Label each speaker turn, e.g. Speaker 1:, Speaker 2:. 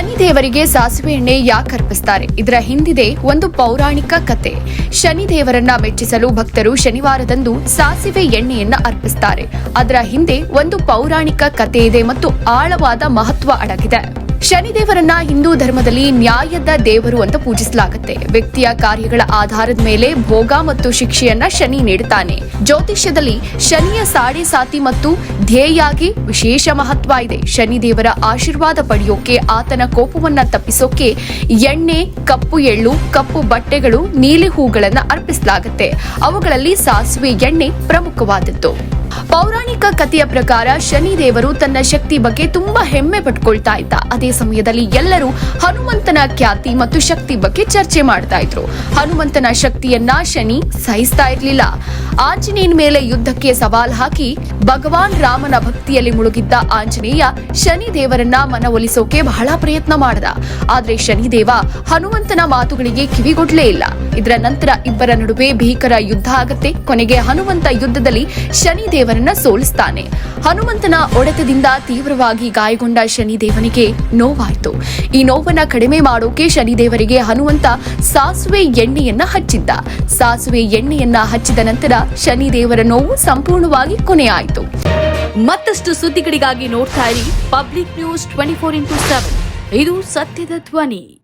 Speaker 1: ಶನಿದೇವರಿಗೆ ಸಾಸಿವೆ ಎಣ್ಣೆ ಯಾಕೆ ಅರ್ಪಿಸ್ತಾರೆ? ಇದರ ಹಿಂದಿದೆ ಒಂದು ಪೌರಾಣಿಕ ಕತೆ. ಶನಿದೇವರನ್ನ ಮೆಚ್ಚಿಸಲು ಭಕ್ತರು ಶನಿವಾರದಂದು ಸಾಸಿವೆ ಎಣ್ಣೆಯನ್ನ ಅರ್ಪಿಸ್ತಾರೆ. ಅದರ ಹಿಂದೆ ಒಂದು ಪೌರಾಣಿಕ ಕತೆ ಇದೆ ಮತ್ತು ಆಳವಾದ ಮಹತ್ವ ಅಡಗಿದೆ. ಶನಿದೇವರನ್ನ ಹಿಂದೂ ಧರ್ಮದಲ್ಲಿ ನ್ಯಾಯದ ದೇವರು ಅಂತ ಪೂಜಿಸಲಾಗುತ್ತೆ. ವ್ಯಕ್ತಿಯ ಕಾರ್ಯಗಳ ಆಧಾರದ ಮೇಲೆ ಭೋಗ ಮತ್ತು ಶಿಕ್ಷೆಯನ್ನ ಶನಿ ನೀಡುತ್ತಾನೆ. ಜ್ಯೋತಿಷ್ಯದಲ್ಲಿ ಶನಿಯ ಸಾಡಿ ಸಾತಿ ಮತ್ತು ಧ್ಯೇಯಾಗಿ ವಿಶೇಷ ಮಹತ್ವ ಇದೆ. ಶನಿದೇವರ ಆಶೀರ್ವಾದ ಪಡೆಯೋಕೆ ಆತನ ಕೋಪವನ್ನ ತಪ್ಪಿಸೋಕೆ ಎಣ್ಣೆ, ಕಪ್ಪು ಎಳ್ಳು, ಕಪ್ಪು ಬಟ್ಟೆಗಳು, ನೀಲಿ ಹೂಗಳನ್ನು ಅರ್ಪಿಸಲಾಗುತ್ತೆ. ಅವುಗಳಲ್ಲಿ ಸಾಸಿವೆ ಎಣ್ಣೆ ಪ್ರಮುಖವಾದದ್ದು. ಪೌರಾಣಿಕ ಕಥೆಯ ಪ್ರಕಾರ ಶನಿದೇವರು ತನ್ನ ಶಕ್ತಿ ಬಗ್ಗೆ ತುಂಬಾ ಹೆಮ್ಮೆ ಪಟ್ಕೊಳ್ತಾ ಇದ್ದ. ಅದೇ ಸಮಯದಲ್ಲಿ ಎಲ್ಲರೂ ಹನುಮಂತನ ಖ್ಯಾತಿ ಮತ್ತು ಶಕ್ತಿ ಬಗ್ಗೆ ಚರ್ಚೆ ಮಾಡ್ತಾ ಇದ್ರು. ಹನುಮಂತನ ಶಕ್ತಿಯನ್ನ ಶನಿ ಸಹಿಸ್ತಾ ಇರ್ಲಿಲ್ಲ. ಆಂಜನೇಯನ ಮೇಲೆ ಯುದ್ಧಕ್ಕೆ ಸವಾಲ್ ಹಾಕಿ ಭಗವಾನ್ ರಾಮನ ಭಕ್ತಿಯಲ್ಲಿ ಮುಳುಗಿದ್ದ ಆಂಜನೇಯ ಶನಿ ದೇವರನ್ನ ಮನವೊಲಿಸೋಕೆ ಬಹಳ ಪ್ರಯತ್ನ ಮಾಡದ. ಆದ್ರೆ ಶನಿದೇವ ಹನುಮಂತನ ಮಾತುಗಳಿಗೆ ಕಿವಿಗೊಡ್ಲೇ ಇಲ್ಲ. ಇದರ ನಂತರ ಇಬ್ಬರ ನಡುವೆ ಭೀಕರ ಯುದ್ಧ ಆಗತ್ತೆ. ಕೊನೆಗೆ ಹನುಮಂತ ಯುದ್ಧದಲ್ಲಿ ಶನಿದೇವರನ್ನ ಸೋಲಿಸ್ತಾನೆ. ಹನುಮಂತನ ಒಡೆತದಿಂದ ತೀವ್ರವಾಗಿ ಗಾಯಗೊಂಡ ಶನಿದೇವನಿಗೆ ನೋವಾಯಿತು. ಈ ನೋವನ್ನ ಕಡಿಮೆ ಮಾಡೋಕೆ ಶನಿದೇವರಿಗೆ ಹನುಮಂತ ಸಾಸುವೆ ಎಣ್ಣೆಯನ್ನ ಹಚ್ಚಿದ್ದ. ಸಾಸುವೆ ಎಣ್ಣೆಯನ್ನ ಹಚ್ಚಿದ ನಂತರ ಶನಿದೇವರ ನೋವು ಸಂಪೂರ್ಣವಾಗಿ ಕೊನೆಯಾಯಿತು.
Speaker 2: ಮತ್ತಷ್ಟು ಸುದ್ದಿಗಳಿಗಾಗಿ ನೋಡ್ತಾ ಇರಿ public news twenty four into seven. ಇದು ಸತ್ಯದ ಧ್ವನಿ.